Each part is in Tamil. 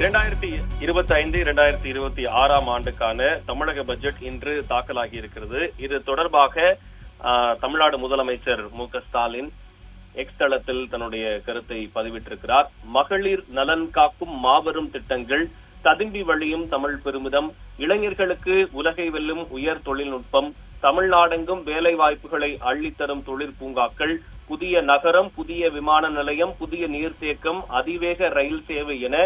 இரண்டாயிரத்தி இருபத்தி ஐந்து இரண்டாயிரத்தி இருபத்தி ஆறாம் ஆண்டுக்கான தமிழக பட்ஜெட் இன்று தாக்கலாகி இருக்கிறது. இது தொடர்பாக ஆஹ், தமிழ்நாடு முதலமைச்சர் மு க ஸ்டாலின் எக்ஸ் தளத்தில் தன்னுடைய கருத்தை பதிவிட்டிருக்கிறார். மகளிர் நலன் காக்கும் மாபெரும் திட்டங்கள் ததும்பி வழியும் தமிழ் பெருமிதம் இளைஞர்களுக்கு உலகை வெல்லும் உயர் தொழில்நுட்பம் தமிழ்நாடெங்கும் வேலை வாய்ப்புகளை அள்ளித்தரும் தொழிற்பூங்காக்கள் புதிய நகரம் புதிய விமான நிலையம் புதிய நீர்த்தேக்கம் அதிவேக ரயில் சேவை என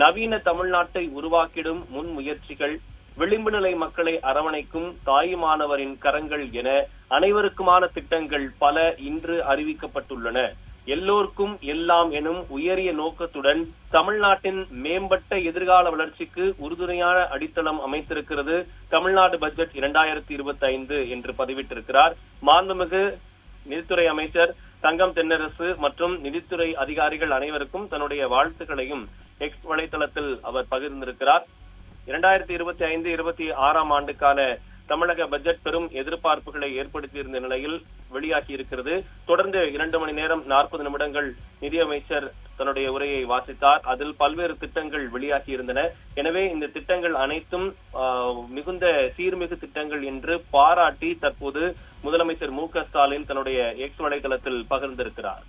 நவீன தமிழ்நாட்டை உருவாக்கிடும் முன் முயற்சிகள் விளிம்பு நிலை மக்களை அரவணைக்கும் தாயுமானவரின் கரங்கள் என அனைவருக்குமான திட்டங்கள் பல இன்று அறிவிக்கப்பட்டுள்ளன. எல்லோருக்கும் எல்லாம் எனும் உயரிய நோக்கத்துடன் தமிழ்நாட்டின் மேம்பட்ட எதிர்கால வளர்ச்சிக்கு உறுதுணையான அடித்தளம் அமைத்திருக்கிறது தமிழ்நாடு பட்ஜெட் இரண்டாயிரத்தி இருபத்தி ஐந்து என்று பதிவிட்டிருக்கிறார். மாண்புமிகு நிதித்துறை அமைச்சர் தங்கம் தென்னரசு மற்றும் நிதித்துறை அதிகாரிகள் அனைவருக்கும் தன்னுடைய வாழ்த்துக்களையும் எக்ஸ் வலைதளத்தில் அவர் பகிர்ந்திருக்கிறார். இரண்டாயிரத்தி இருபத்தி ஐந்து இருபத்தி ஆறாம் ஆண்டுக்கான தமிழக பட்ஜெட் பெரும் எதிர்பார்ப்புகளை ஏற்படுத்தியிருந்த நிலையில் வெளியாகி இருக்கிறது தொடர்ந்து இரண்டு மணி நேரம் நாற்பது நிமிடங்கள் நிதியமைச்சர் தன்னுடைய உரையை வாசித்தார். அதில் பல்வேறு திட்டங்கள் வெளியாகி இருந்தன எனவே இந்த திட்டங்கள் அனைத்தும் ஆஹ், மிகுந்த சீர்மிகு திட்டங்கள் என்று பாராட்டி தற்போது முதலமைச்சர் மு க ஸ்டாலின் தன்னுடைய எக்ஸ் வலைதளத்தில் பகிர்ந்திருக்கிறார்.